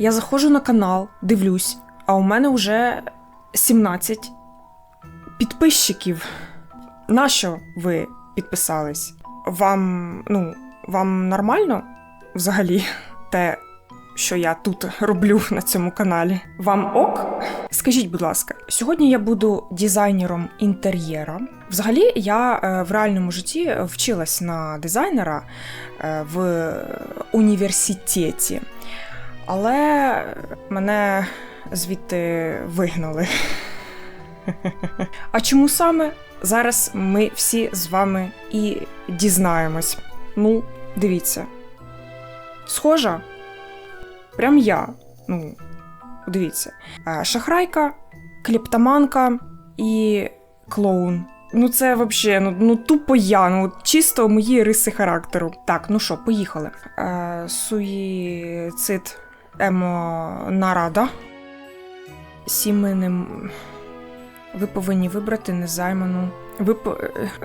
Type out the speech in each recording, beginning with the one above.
Я заходжу на канал, дивлюсь, а у мене вже 17 підписчиків. Нащо ви підписались? Вам, ну, вам нормально взагалі те, що я тут роблю на цьому каналі? Вам ок? Скажіть, будь ласка, сьогодні я буду дизайнером інтер'єра. Взагалі, я е, в реальному житті вчилась на дизайнера е, в університеті, але мене звідти вигнали. А чому саме? Зараз ми всі з вами і дізнаємось. Ну, дивіться. Схожа? Прям я. Ну, дивіться. Е, Шахрайка, клептоманка і клоун. Ну, це взагалі, ну, ну тупо я, ну чисто мої риси характеру. Так, ну що, поїхали. Е, суїцид емо нарада. Сіменем. Ви повинні вибрати незайману. Ви, по-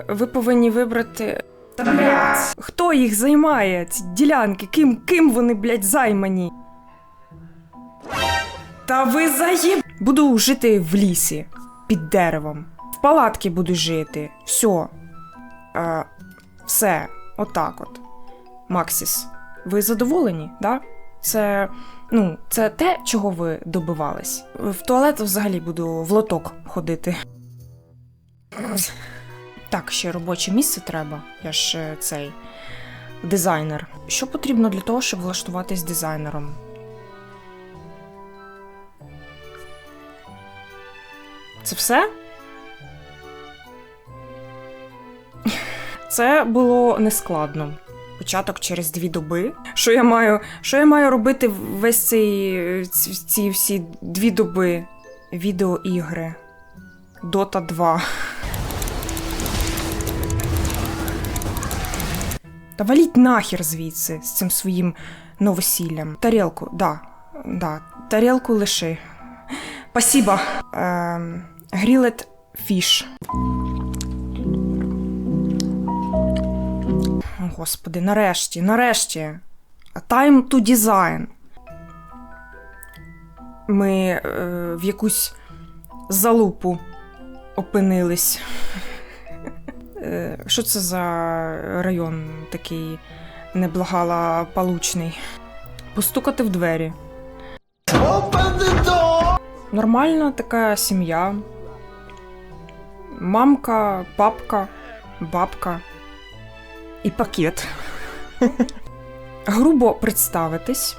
ви повинні вибрати. Та блядь, хто їх займає? Ці ділянки? Ким, ким вони, блядь, займані? Та ви заїб... Буду жити в лісі, під деревом. В палатці буду жити. Все. Е, все. Отак от. Максіс. Ви задоволені, да? Це. Ну, це те, чого ви добивались. В туалет взагалі буду в лоток ходити. Так, ще робоче місце треба. Я ж е, цей дизайнер. Що потрібно для того, щоб влаштуватись дизайнером? Це все? Це було нескладно. Початок через дві доби. Що я маю, що я маю робити весь цей ці, всі дві доби? Відеоігри. Дота 2. Та валіть нахер звідси з цим своїм новосіллям. Тарілку, да, да, тарілку лиши. Спасибо. Грілет фіш. Господи, нарешті, нарешті. Time to design. Ми е, в якусь залупу опинились. Е, Що це за район такий неблагополучний? Постукати в двері. Нормальна така сім'я. Мамка, папка, бабка і пакет. Грубо представитись.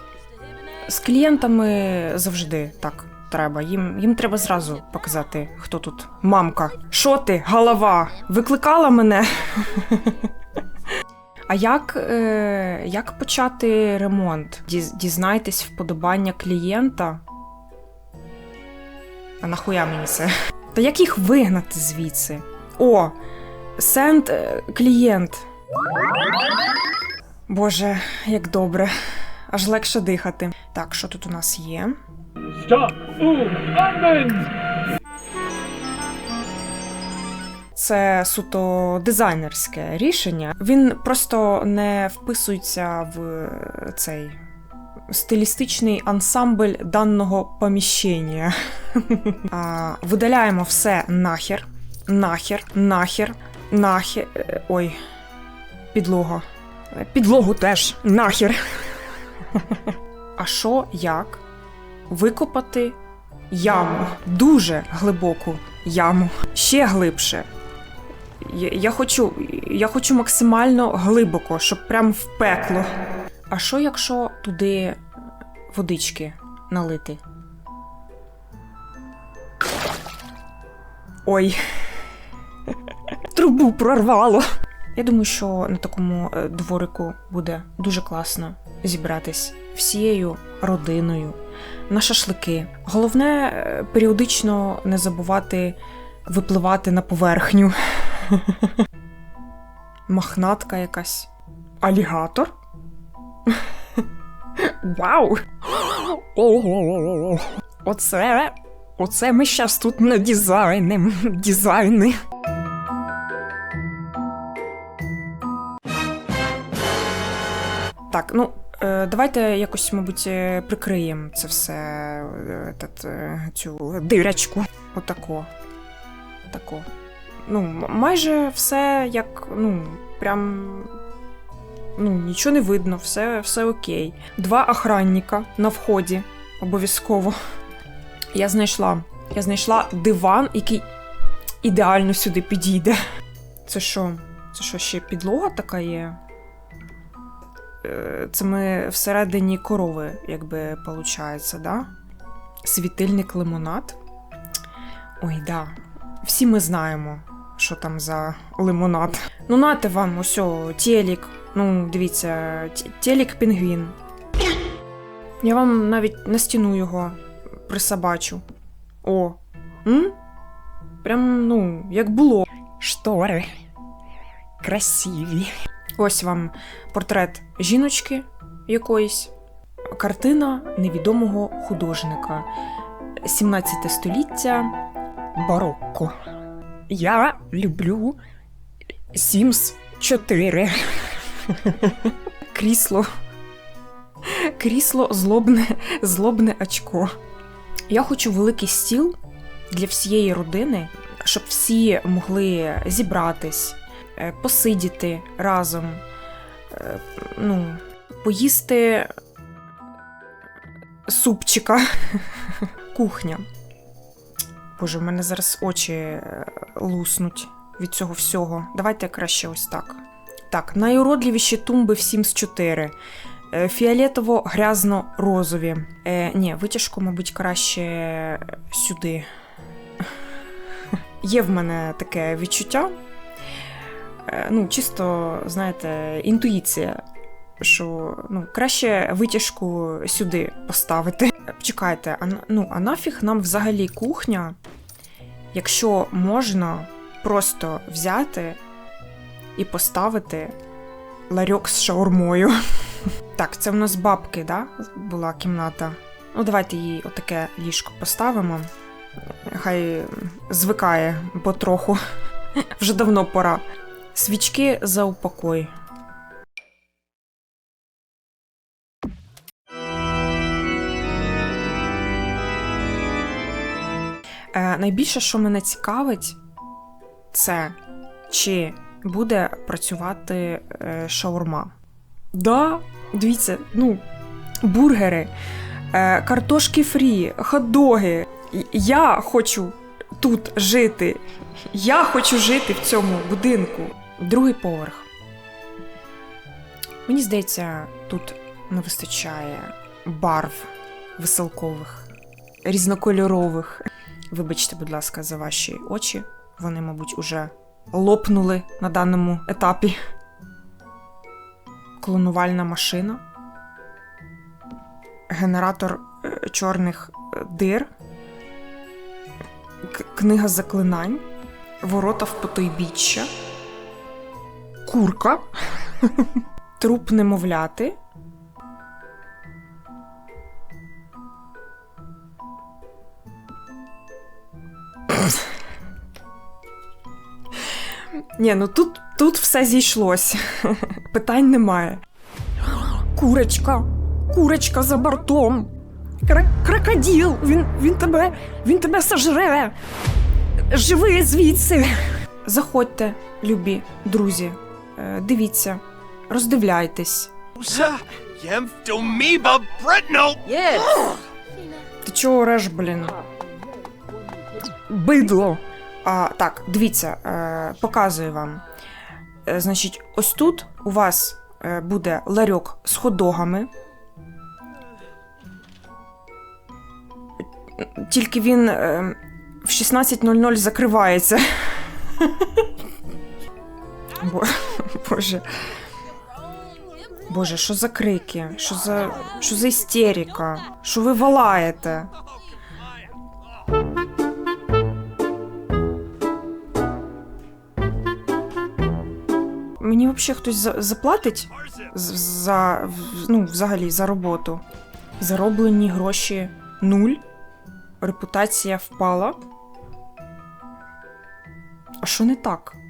З клієнтами завжди так треба. Їм, їм треба зразу показати, хто тут мамка. Що ти, голова? Викликала мене? А як, е, як почати ремонт? Дізнайтесь вподобання клієнта. А нахуя мені це? Та як їх вигнати звідси? О, сенд е, клієнт. Боже, як добре. Аж легше дихати. Так, що тут у нас є? Stop! Це суто дизайнерське рішення. Він просто не вписується в цей стилістичний ансамбль даного поміщення. А, Видаляємо все нахер, нахер, нахер, нахер. е, Ой, підлога. Підлогу теж нахер. А що як? Викопати яму. Дуже глибоку яму. Ще глибше. Я, я хочу. Я хочу максимально глибоко, щоб прям в пекло. А що, якщо туди водички налити? Ой. Трубу прорвало. Я думаю, що на такому е, дворику буде дуже класно зібратись всією родиною на шашлики. Головне е, періодично не забувати випливати на поверхню. Махнатка якась. Алігатор? Вау! Оце. Оце ми щас тут не дизайнем. Дизайни. Так, ну, Е, давайте якось, мабуть, е, прикриємо це все, е, этот, цю дирячку. Отако. Отако. Ну, майже все як, ну, прям. Ну, нічого не видно, все, все окей. Два охранника на вході, обов'язково. Я знайшла. Я знайшла диван, який ідеально сюди підійде. Це що? Це що, ще підлога така є? Е, Це ми всередині корови, якби виходить, да? Світильник лимонад. Ой, да. Всі ми знаємо, що там за лимонад. Ну, нате вам, ось, телік. Ну, дивіться, т- телік пінгвін. Я вам навіть на стіну його присобачу. О. М? Прям, ну, як було. Штори. Красиві. Ось вам портрет жіночки якоїсь. Картина невідомого художника. 17 століття барокко. Я люблю Sims 4. Крісло. Крісло злобне, злобне очко. Я хочу великий стіл для всієї родини, щоб всі могли зібратись, посидіти разом, е, ну, поїсти супчика. Кухня. Боже, в мене зараз очі е, луснуть від цього всього. Давайте краще ось так. Так, найуродливіші тумби в Sims 4. Е, Фіолетово-грязно-розові. Е, ні, витяжку, мабуть, краще сюди. Є в мене таке відчуття. Е, ну, чисто, знаєте, інтуїція, що ну, краще витяжку сюди поставити. Чекайте, а, ну, а нафіг нам взагалі кухня, якщо можна просто взяти і поставити ларьок з шаурмою. Так, це в нас бабки, да? Була кімната. Ну, давайте їй отаке ліжко поставимо. Хай звикає потроху. Вже давно пора. Свічки за упокой. Е, найбільше, що мене цікавить, це чи буде працювати е, шаурма. Да, дивіться, ну, бургери, е, картошки фрі, хот-доги. Я хочу тут жити. Я хочу жити в цьому будинку. Другий поверх. Мені здається, тут не вистачає барв веселкових, різнокольорових. Вибачте, будь ласка, за ваші очі. Вони, мабуть, уже лопнули на даному етапі. Клонувальна машина. Генератор е, чорних е, дир. Книга заклинань. Ворота в потойбіччя. Курка. Труп немовляти. Ні, ну тут, тут все зійшлось. Питань немає. Курочка, курочка за бортом. Крокодил, він, він тебе, він тебе сожре. Живи звідси. Заходьте, любі друзі. Е, Дивіться, роздивляйтесь. Ти чого ореш, блін? Бидло. А, так, дивіться, е, показую вам. Е, значить, ось тут у вас е, буде ларьок з ходогами. Тільки він е, в 16.00 закривається. Бо, боже. Боже, що за крики? Що за, що за істерика? Що ви валаєте? Мені взагалі хтось за- заплатить за ну, взагалі за роботу. Зароблені гроші нуль. Репутація впала. А що не так?